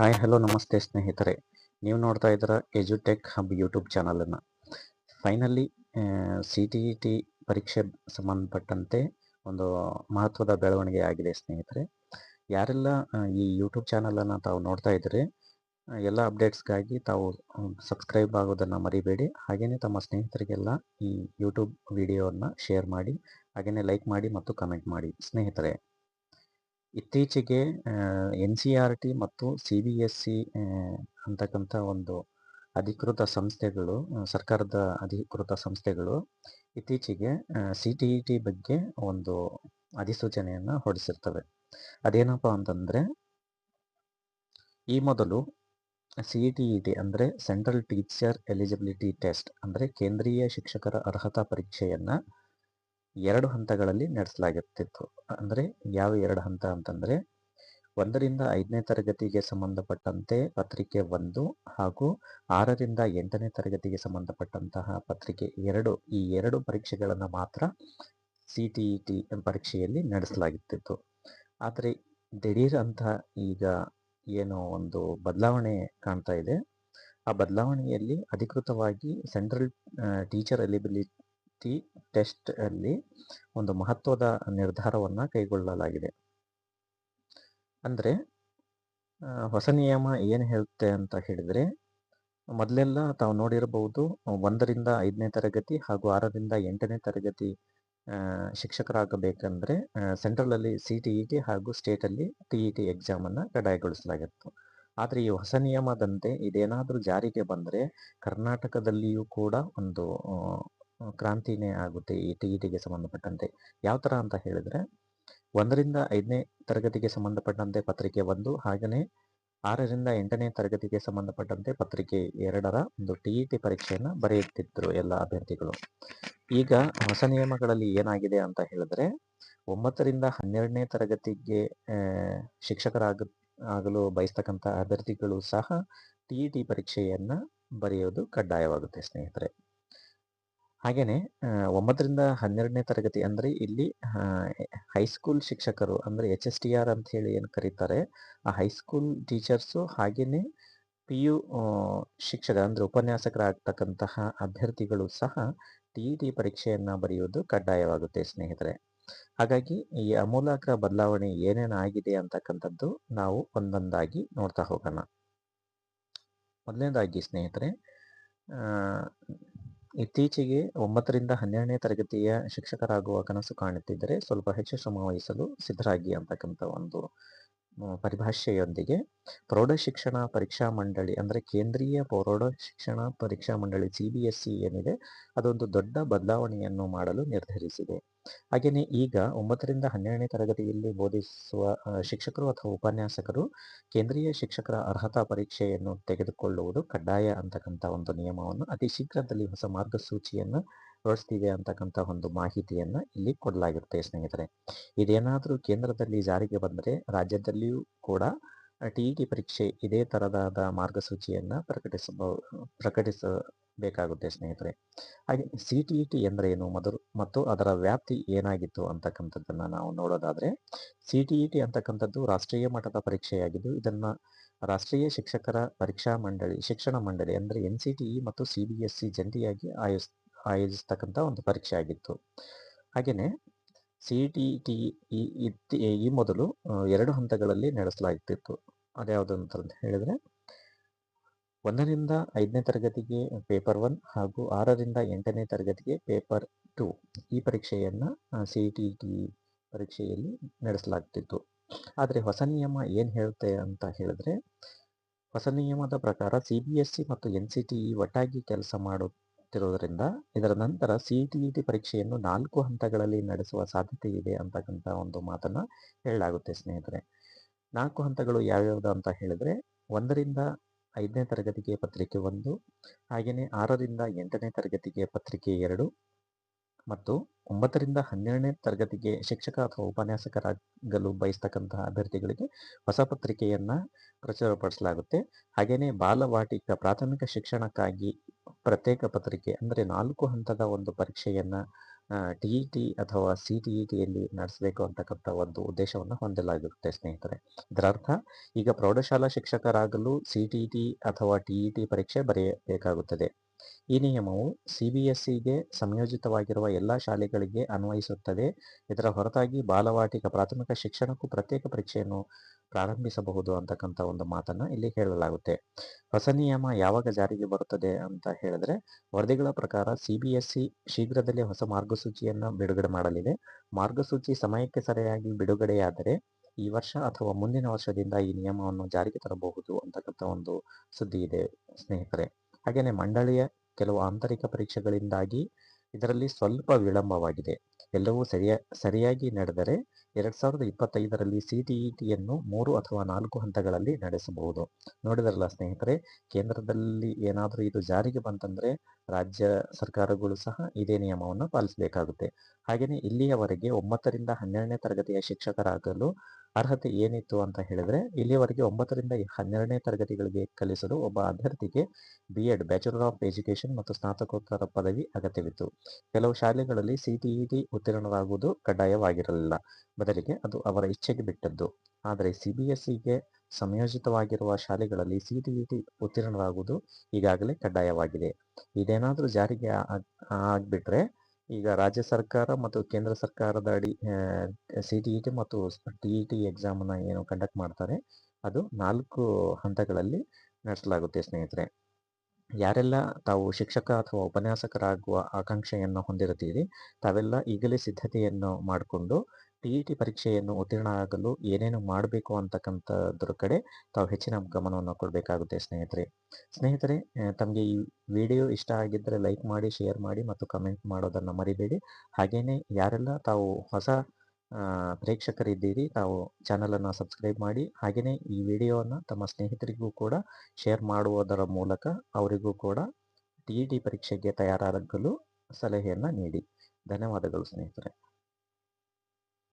Hi, hello, ನಮಸ್ತೆ ಸ್ನೇಹಿತರೆ. ನೀವು ನೋಡ್ತಾ ಇದ್ದೀರ ಎಜುಟೆಕ್ ಹಬ್ ಯೂಟ್ಯೂಬ್ ಚಾನಲನ್ನು. Finally C T E T ಪರೀಕ್ಷೆ ಸಂಬಂಧಪಟ್ಟಂತೆ ಒಂದು ಮಹತ್ವದ ಬೆಳವಣಿಗೆ ಆಗಿದೆ ಸ್ನೇಹಿತರೆ. ಯಾರೆಲ್ಲ ಈ ಯೂಟ್ಯೂಬ್ ಚಾನಲನ್ನು ತಾವು ನೋಡ್ತಾ ಇದ್ದೀರಿ, ಎಲ್ಲ ಅಪ್ಡೇಟ್ಸ್ಗಾಗಿ ತಾವು ಸಬ್ಸ್ಕ್ರೈಬ್ ಆಗೋದನ್ನು ಮರಿಬೇಡಿ. ಹಾಗೆಯೇ ತಮ್ಮ ಸ್ನೇಹಿತರಿಗೆಲ್ಲ ಈ ಯೂಟ್ಯೂಬ್ ವಿಡಿಯೋವನ್ನು ಶೇರ್ ಮಾಡಿ ಹಾಗೆಯೇ ಲೈಕ್ ಮಾಡಿ ಮತ್ತು ಕಮೆಂಟ್ ಮಾಡಿ. ಸ್ನೇಹಿತರೆ ಇತ್ತೀಚೆಗೆ ಎನ್ ಸಿ ಆರ್ ಟಿ ಮತ್ತು ಸಿ ಬಿ ಎಸ್ ಸಿ ಅಂತಕ್ಕಂಥ ಒಂದು ಅಧಿಕೃತ ಸಂಸ್ಥೆಗಳು ಸರ್ಕಾರದ ಅಧಿಕೃತ ಸಂಸ್ಥೆಗಳು ಇತ್ತೀಚೆಗೆ ಸಿ ಟಿ ಇ ಟಿ ಬಗ್ಗೆ ಒಂದು ಅಧಿಸೂಚನೆಯನ್ನು ಹೊರಡಿಸಿರ್ತವೆ. ಅದೇನಪ್ಪ ಅಂತಂದರೆ, ಈ ಮೊದಲು ಸಿ ಟಿ ಇ ಟಿ ಅಂದರೆ ಸೆಂಟ್ರಲ್ ಟೀಚರ್ ಎಲಿಜಿಬಿಲಿಟಿ ಟೆಸ್ಟ್ ಅಂದರೆ ಕೇಂದ್ರೀಯ ಶಿಕ್ಷಕರ ಅರ್ಹತಾ ಪರೀಕ್ಷೆಯನ್ನು ಎರಡು ಹಂತಗಳಲ್ಲಿ ನಡೆಸಲಾಗುತ್ತಿತ್ತು. ಅಂದರೆ ಯಾವ ಎರಡು ಹಂತ ಅಂತಂದರೆ, ಒಂದರಿಂದ ಐದನೇ ತರಗತಿಗೆ ಸಂಬಂಧಪಟ್ಟಂತೆ ಪತ್ರಿಕೆ ಒಂದು ಹಾಗೂ ಆರರಿಂದ ಎಂಟನೇ ತರಗತಿಗೆ ಸಂಬಂಧಪಟ್ಟಂತಹ ಪತ್ರಿಕೆ ಎರಡು, ಈ ಎರಡು ಪರೀಕ್ಷೆಗಳನ್ನು ಮಾತ್ರ ಸಿ ಟಿ ಇ ಟಿ ಪರೀಕ್ಷೆಯಲ್ಲಿ ನಡೆಸಲಾಗುತ್ತಿತ್ತು. ಆದರೆ ದಿಢೀರ್ ಅಂತ ಈಗ ಏನೋ ಒಂದು ಬದಲಾವಣೆ ಕಾಣ್ತಾ ಇದೆ. ಆ ಬದಲಾವಣೆಯಲ್ಲಿ ಅಧಿಕೃತವಾಗಿ ಸೆಂಟ್ರಲ್ ಟೀಚರ್ ಎಲಿಬಿಲಿಟಿ ಟೆಸ್ಟ್ ಅಲ್ಲಿ ಒಂದು ಮಹತ್ವದ ನಿರ್ಧಾರವನ್ನು ಕೈಗೊಳ್ಳಲಾಗಿದೆ. ಅಂದರೆ ಹೊಸ ನಿಯಮ ಏನು ಹೇಳುತ್ತೆ ಅಂತ ಹೇಳಿದರೆ, ಮೊದಲೆಲ್ಲ ತಾವು ನೋಡಿರಬಹುದು ಒಂದರಿಂದ ಐದನೇ ತರಗತಿ ಹಾಗೂ ಆರರಿಂದ ಎಂಟನೇ ತರಗತಿ ಶಿಕ್ಷಕರಾಗಬೇಕಂದ್ರೆ ಸೆಂಟ್ರಲಲ್ಲಿ ಸಿ ಟಿ ಇ ಟಿ ಹಾಗೂ ಸ್ಟೇಟಲ್ಲಿ ಟಿ ಇ ಟಿ ಎಕ್ಸಾಮನ್ನು ಕಡ್ಡಾಯಗೊಳಿಸಲಾಗಿತ್ತು. ಆದರೆ ಈ ಹೊಸ ನಿಯಮದಂತೆ ಇದೇನಾದರೂ ಜಾರಿಗೆ ಬಂದರೆ, ಕರ್ನಾಟಕದಲ್ಲಿಯೂ ಕೂಡ ಒಂದು ಕ್ರಾಂತಿನೇ ಆಗುತ್ತೆ ಈ ಟಿ ಇ ಟಿಗೆ ಸಂಬಂಧಪಟ್ಟಂತೆ. ಯಾವ ಥರ ಅಂತ ಹೇಳಿದರೆ, ಒಂದರಿಂದ ಐದನೇ ತರಗತಿಗೆ ಸಂಬಂಧಪಟ್ಟಂತೆ ಪತ್ರಿಕೆ ಒಂದು ಹಾಗೆಯೇ ಆರರಿಂದ ಎಂಟನೇ ತರಗತಿಗೆ ಸಂಬಂಧಪಟ್ಟಂತೆ ಪತ್ರಿಕೆ ಎರಡರ ಒಂದು ಟಿ ಇ ಟಿ ಪರೀಕ್ಷೆಯನ್ನು ಬರೆಯುತ್ತಿದ್ದರು ಎಲ್ಲ ಅಭ್ಯರ್ಥಿಗಳು. ಈಗ ಹೊಸ ನಿಯಮಗಳಲ್ಲಿ ಏನಾಗಿದೆ ಅಂತ ಹೇಳಿದ್ರೆ, ಒಂಬತ್ತರಿಂದ ಹನ್ನೆರಡನೇ ತರಗತಿಗೆ ಶಿಕ್ಷಕರಾಗ, ಆಗಲು ಬಯಸ್ತಕ್ಕಂಥ ಅಭ್ಯರ್ಥಿಗಳು ಸಹ ಟಿ ಇ ಟಿ ಪರೀಕ್ಷೆಯನ್ನು ಬರೆಯೋದು ಕಡ್ಡಾಯವಾಗುತ್ತೆ ಸ್ನೇಹಿತರೆ. ಹಾಗೆಯೇ ಒಂಬತ್ತರಿಂದ ಹನ್ನೆರಡನೇ ತರಗತಿ ಅಂದರೆ ಇಲ್ಲಿ ಹೈಸ್ಕೂಲ್ ಶಿಕ್ಷಕರು ಅಂದರೆ ಎಚ್ ಎಸ್ ಟಿ ಆರ್ ಅಂತ ಹೇಳಿ ಏನು ಕರೀತಾರೆ, ಆ ಹೈಸ್ಕೂಲ್ ಟೀಚರ್ಸು ಹಾಗೆಯೇ ಪಿ ಯು ಶಿಕ್ಷಕ ಅಂದರೆ ಉಪನ್ಯಾಸಕರಾಗ್ತಕ್ಕಂತಹ ಅಭ್ಯರ್ಥಿಗಳು ಸಹ ಟಿ ಇ ಟಿ ಪರೀಕ್ಷೆಯನ್ನು ಬರೆಯುವುದು ಕಡ್ಡಾಯವಾಗುತ್ತೆ ಸ್ನೇಹಿತರೆ. ಹಾಗಾಗಿ ಈ ಅಮೂಲಾಗ್ರ ಬದಲಾವಣೆ ಏನೇನು ಆಗಿದೆ ಅಂತಕ್ಕಂಥದ್ದು ನಾವು ಒಂದೊಂದಾಗಿ ನೋಡ್ತಾ ಹೋಗೋಣ. ಮೊದಲನೇದಾಗಿ ಸ್ನೇಹಿತರೆ ಇತ್ತೀಚೆಗೆ ಒಂಬತ್ತರಿಂದ ಹನ್ನೆರಡನೇ ತರಗತಿಯ ಶಿಕ್ಷಕರಾಗುವ ಕನಸು ಕಾಣುತ್ತಿದ್ದರೆ ಸ್ವಲ್ಪ ಹೆಚ್ಚು ಶ್ರಮ ವಹಿಸಲು ಸಿದ್ಧರಾಗಿ ಅಂತಕ್ಕಂಥ ಒಂದು ಪರಿಭಾಷೆಯೊಂದಿಗೆ ಪ್ರೌಢ ಶಿಕ್ಷಣ ಪರೀಕ್ಷಾ ಮಂಡಳಿ ಅಂದರೆ ಕೇಂದ್ರೀಯ ಪ್ರೌಢ ಶಿಕ್ಷಣ ಪರೀಕ್ಷಾ ಮಂಡಳಿ ಸಿ ಬಿ ಎಸ್ ಸಿ ಏನಿದೆ, ಅದೊಂದು ದೊಡ್ಡ ಬದಲಾವಣೆಯನ್ನು ಮಾಡಲು ನಿರ್ಧರಿಸಿದೆ. ಹಾಗೆಯೇ ಈಗ ಒಂಬತ್ತರಿಂದ ಹನ್ನೆರಡನೇ ತರಗತಿಯಲ್ಲಿ ಬೋಧಿಸುವ ಶಿಕ್ಷಕರು ಅಥವಾ ಉಪನ್ಯಾಸಕರು ಕೇಂದ್ರೀಯ ಶಿಕ್ಷಕರ ಅರ್ಹತಾ ಪರೀಕ್ಷೆಯನ್ನು ತೆಗೆದುಕೊಳ್ಳುವುದು ಕಡ್ಡಾಯ ಅಂತಕ್ಕಂಥ ಒಂದು ನಿಯಮವನ್ನು ಅತಿ ಶೀಘ್ರದಲ್ಲಿ ಹೊಸ ಮಾರ್ಗಸೂಚಿಯನ್ನು ಹೊರಡಿಸ್ತಿದೆ ಅಂತಕ್ಕಂಥ ಒಂದು ಮಾಹಿತಿಯನ್ನು ಇಲ್ಲಿ ಕೊಡಲಾಗಿರುತ್ತೆ ಸ್ನೇಹಿತರೆ. ಇದೇನಾದರೂ ಕೇಂದ್ರದಲ್ಲಿ ಜಾರಿಗೆ ಬಂದರೆ ರಾಜ್ಯದಲ್ಲಿಯೂ ಕೂಡ ಟಿ ಇ ಟಿ ಪರೀಕ್ಷೆ ಇದೇ ಥರದಾದ ಮಾರ್ಗಸೂಚಿಯನ್ನು ಪ್ರಕಟಿಸಬಹುದು ಪ್ರಕಟಿಸಬೇಕಾಗುತ್ತೆ ಸ್ನೇಹಿತರೆ. ಹಾಗೆ ಸಿ ಟಿ ಇ ಟಿ ಎಂದರೆ ಏನು? ಮೊದಲು ಮತ್ತು ಅದರ ವ್ಯಾಪ್ತಿ ಏನಾಗಿತ್ತು ಅಂತಕ್ಕಂಥದ್ದನ್ನು ನಾವು ನೋಡೋದಾದರೆ, ಸಿ ಟಿ ಇ ಟಿ ಅಂತಕ್ಕಂಥದ್ದು ರಾಷ್ಟ್ರೀಯ ಮಟ್ಟದ ಪರೀಕ್ಷೆಯಾಗಿದ್ದು, ಇದನ್ನು ರಾಷ್ಟ್ರೀಯ ಶಿಕ್ಷಕರ ಪರೀಕ್ಷಾ ಮಂಡಳಿ, ಶಿಕ್ಷಣ ಮಂಡಳಿ ಅಂದರೆ ಎನ್ ಸಿ ಟಿ ಇ ಮತ್ತು ಸಿ ಬಿ ಎಸ್ ಸಿ ಜಂಟಿಯಾಗಿ ಆಯೋಸ್ ಆಯೋಜಿಸ್ತಕ್ಕಂಥ ಒಂದು ಪರೀಕ್ಷೆ ಆಗಿತ್ತು. ಹಾಗೆಯೇ ಸಿ ಟಿ ಟಿ ಈ ಮೊದಲು ಎರಡು ಹಂತಗಳಲ್ಲಿ ನಡೆಸಲಾಗ್ತಿತ್ತು. ಅದ್ಯಾವುದು ಅಂತ ಹೇಳಿದರೆ, ಒಂದರಿಂದ ಐದನೇ ತರಗತಿಗೆ ಪೇಪರ್ ಒನ್ ಹಾಗೂ ಆರರಿಂದ ಎಂಟನೇ ತರಗತಿಗೆ ಪೇಪರ್ ಟು ಈ ಪರೀಕ್ಷೆಯನ್ನು ಸಿ ಟಿ ಟಿ ಪರೀಕ್ಷೆಯಲ್ಲಿ ನಡೆಸಲಾಗ್ತಿತ್ತು. ಆದರೆ ಹೊಸ ನಿಯಮ ಏನು ಹೇಳುತ್ತೆ ಅಂತ ಹೇಳಿದ್ರೆ, ಹೊಸ ನಿಯಮದ ಪ್ರಕಾರ ಸಿ ಬಿ ಎಸ್ ಸಿ ಮತ್ತು ಎನ್ ಸಿ ಟಿ ಇ ಒಟ್ಟಾಗಿ ಕೆಲಸ ಮಾಡುತ್ತಿರುವುದರಿಂದ ಇದರ ನಂತರ ಸಿ ಟಿ ಪರೀಕ್ಷೆಯನ್ನು ನಾಲ್ಕು ಹಂತಗಳಲ್ಲಿ ನಡೆಸುವ ಸಾಧ್ಯತೆ ಇದೆ ಅಂತಕ್ಕಂಥ ಒಂದು ಮಾತನ್ನು ಹೇಳಲಾಗುತ್ತೆ ಸ್ನೇಹಿತರೆ. ನಾಲ್ಕು ಹಂತಗಳು ಯಾವ್ಯಾವುದು ಅಂತ ಹೇಳಿದ್ರೆ, ಒಂದರಿಂದ ಐದನೇ ತರಗತಿಗೆ ಪತ್ರಿಕೆ ಒಂದು ಹಾಗೆಯೇ ಆರರಿಂದ ಎಂಟನೇ ತರಗತಿಗೆ ಪತ್ರಿಕೆ ಎರಡು ಮತ್ತು ಒಂಬತ್ತರಿಂದ ಹನ್ನೆರಡನೇ ತರಗತಿಗೆ ಶಿಕ್ಷಕ ಅಥವಾ ಉಪನ್ಯಾಸಕರಾಗಲು ಬಯಸ್ತಕ್ಕಂತಹ ಅಭ್ಯರ್ಥಿಗಳಿಗೆ ಹೊಸ ಪತ್ರಿಕೆಯನ್ನು ಪ್ರಚುರಪಡಿಸಲಾಗುತ್ತೆ. ಹಾಗೆಯೇ ಬಾಲವಾಟಿಕ ಪ್ರಾಥಮಿಕ ಶಿಕ್ಷಣಕ್ಕಾಗಿ ಪ್ರತ್ಯೇಕ ಪತ್ರಿಕೆ ಅಂದರೆ ನಾಲ್ಕು ಹಂತದ ಒಂದು ಪರೀಕ್ಷೆಯನ್ನು ಟಿ ಇ ಟಿ ಅಥವಾ ಸಿ ಟಿ ಇ ಟಿಯಲ್ಲಿ ನಡೆಸಬೇಕು ಅಂತಕ್ಕಂಥ ಒಂದು ಉದ್ದೇಶವನ್ನು ಹೊಂದಲಾಗಿರುತ್ತೆ ಸ್ನೇಹಿತರೆ. ಇದರರ್ಥ ಈಗ ಪ್ರೌಢಶಾಲಾ ಶಿಕ್ಷಕರಾಗಲು ಸಿ ಟಿ ಟಿ ಅಥವಾ ಟಿ ಇ ಟಿ ಪರೀಕ್ಷೆ ಬರೆಯಬೇಕಾಗುತ್ತದೆ. ಈ ನಿಯಮವು ಸಿಬಿಎಸ್ಇಗೆ ಸಂಯೋಜಿತವಾಗಿರುವ ಎಲ್ಲ ಶಾಲೆಗಳಿಗೆ ಅನ್ವಯಿಸುತ್ತದೆ. ಇದರ ಹೊರತಾಗಿ ಬಾಲವಾಟಿಕ ಪ್ರಾಥಮಿಕ ಶಿಕ್ಷಣಕ್ಕೂ ಪ್ರತ್ಯೇಕ ಪರೀಕ್ಷೆಯನ್ನು ಪ್ರಾರಂಭಿಸಬಹುದು ಅಂತಕ್ಕಂಥ ಒಂದು ಮಾತನ್ನು ಇಲ್ಲಿ ಹೇಳಲಾಗುತ್ತೆ. ಹೊಸ ನಿಯಮ ಯಾವಾಗ ಜಾರಿಗೆ ಬರುತ್ತದೆ ಅಂತ ಹೇಳಿದ್ರೆ, ವರದಿಗಳ ಪ್ರಕಾರ ಸಿಬಿಎಸ್ಇ ಶೀಘ್ರದಲ್ಲೇ ಹೊಸ ಮಾರ್ಗಸೂಚಿಯನ್ನು ಬಿಡುಗಡೆ ಮಾಡಲಿದೆ. ಮಾರ್ಗಸೂಚಿ ಸಮಯಕ್ಕೆ ಸರಿಯಾಗಿ ಬಿಡುಗಡೆಯಾದರೆ ಈ ವರ್ಷ ಅಥವಾ ಮುಂದಿನ ವರ್ಷದಿಂದ ಈ ನಿಯಮವನ್ನು ಜಾರಿಗೆ ತರಬಹುದು ಅಂತಕ್ಕಂಥ ಒಂದು ಸುದ್ದಿ ಇದೆ ಸ್ನೇಹಿತರೆ. ಹಾಗೆಯೇ ಮಂಡಳಿಯ ಕೆಲವು ಆಂತರಿಕ ಪರೀಕ್ಷೆಗಳಿಂದಾಗಿ ಇದರಲ್ಲಿ ಸ್ವಲ್ಪ ವಿಳಂಬವಾಗಿದೆ. ಎಲ್ಲವೂ ಸರಿಯ, ಸರಿಯಾಗಿ ನಡೆದರೆ ಎರಡ್ ಸಾವಿರದ ಇಪ್ಪತ್ತೈದರಲ್ಲಿ ಸಿಟಿಇಟಿಯನ್ನು ಮೂರು ಅಥವಾ ನಾಲ್ಕು ಹಂತಗಳಲ್ಲಿ ನಡೆಸಬಹುದು. ನೋಡಿದರಲ್ಲ ಸ್ನೇಹಿತರೆ, ಕೇಂದ್ರದಲ್ಲಿ ಏನಾದರೂ ಇದು ಜಾರಿಗೆ ಬಂತಂದ್ರೆ ರಾಜ್ಯ ಸರ್ಕಾರಗಳು ಸಹ ಇದೇ ನಿಯಮವನ್ನು ಪಾಲಿಸಬೇಕಾಗುತ್ತೆ. ಹಾಗೆಯೇ ಇಲ್ಲಿಯವರೆಗೆ ಒಂಬತ್ತರಿಂದ ಹನ್ನೆರಡನೇ ತರಗತಿಯ ಶಿಕ್ಷಕರಾಗಲು ಅರ್ಹತೆ ಏನಿತ್ತು ಅಂತ ಹೇಳಿದ್ರೆ, ಇಲ್ಲಿಯವರೆಗೆ ಒಂಬತ್ತರಿಂದ ಹನ್ನೆರಡನೇ ತರಗತಿಗಳಿಗೆ ಕಲಿಸಲು ಒಬ್ಬ ಅಭ್ಯರ್ಥಿಗೆ B Ed bachelor of education ಮತ್ತು ಸ್ನಾತಕೋತ್ತರ ಪದವಿ ಅಗತ್ಯವಿತ್ತು. ಕೆಲವು ಶಾಲೆಗಳಲ್ಲಿ ಸಿಟಿಇಟಿ ಉತ್ತೀರ್ಣರಾಗುವುದು ಕಡ್ಡಾಯವಾಗಿರಲಿಲ್ಲ. ಬದಲಿಗೆ ಅದು ಅವರ ಇಚ್ಛೆಗೆ ಬಿಟ್ಟದ್ದು. ಆದರೆ ಸಿಬಿಎಸ್ಇಗೆ ಸಂಯೋಜಿತವಾಗಿರುವ ಶಾಲೆಗಳಲ್ಲಿ ಸಿಟಿಇಟಿ ಉತ್ತೀರ್ಣರಾಗುವುದು ಈಗಾಗಲೇ ಕಡ್ಡಾಯವಾಗಿದೆ. ಇದೇನಾದರೂ ಜಾರಿಗೆ ಆಗ್ಬಿಟ್ರೆ ಈಗ ರಾಜ್ಯ ಸರ್ಕಾರ ಮತ್ತು ಕೇಂದ್ರ ಸರ್ಕಾರದ ಅಡಿ ಸಿ ಟಿ ಇ ಟಿ ಮತ್ತು ಟಿ ಇ ಟಿ ಎಕ್ಸಾಮನ್ನು ಏನು ಕಂಡಕ್ಟ್ ಮಾಡ್ತಾರೆ, ಅದು ನಾಲ್ಕು ಹಂತಗಳಲ್ಲಿ ನಡೆಸಲಾಗುತ್ತೆ ಸ್ನೇಹಿತರೆ. ಯಾರೆಲ್ಲ ತಾವು ಶಿಕ್ಷಕ ಅಥವಾ ಉಪನ್ಯಾಸಕರಾಗುವ ಆಕಾಂಕ್ಷೆಯನ್ನು ಹೊಂದಿರುತ್ತೀರಿ, ತಾವೆಲ್ಲ ಈಗಲೇ ಸಿದ್ಧತೆಯನ್ನು ಮಾಡಿಕೊಂಡು ಟಿ ಇ ಟಿ ಪರೀಕ್ಷೆಯನ್ನು ಉತ್ತೀರ್ಣ ಆಗಲು ಏನೇನು ಮಾಡಬೇಕು ಅಂತಕ್ಕಂಥದ್ರ ಕಡೆ ತಾವು ಹೆಚ್ಚಿನ ಗಮನವನ್ನು ಕೊಡಬೇಕಾಗುತ್ತೆ ಸ್ನೇಹಿತರೆ. ಸ್ನೇಹಿತರೆ ತಮಗೆ ಈ ವಿಡಿಯೋ ಇಷ್ಟ ಆಗಿದ್ದರೆ ಲೈಕ್ ಮಾಡಿ, ಶೇರ್ ಮಾಡಿ ಮತ್ತು ಕಮೆಂಟ್ ಮಾಡೋದನ್ನು ಮರಿಬೇಡಿ. ಹಾಗೆಯೇ ಯಾರೆಲ್ಲ ತಾವು ಹೊಸ ಪ್ರೇಕ್ಷಕರಿದ್ದೀರಿ ತಾವು ಚಾನಲನ್ನು ಸಬ್ಸ್ಕ್ರೈಬ್ ಮಾಡಿ. ಹಾಗೆಯೇ ಈ ವಿಡಿಯೋವನ್ನು ತಮ್ಮ ಸ್ನೇಹಿತರಿಗೂ ಕೂಡ ಶೇರ್ ಮಾಡುವುದರ ಮೂಲಕ ಅವರಿಗೂ ಕೂಡ ಟಿ ಇ ಟಿ ಪರೀಕ್ಷೆಗೆ ತಯಾರಾಗಲು ಸಲಹೆಯನ್ನು ನೀಡಿ. ಧನ್ಯವಾದಗಳು ಸ್ನೇಹಿತರೆ.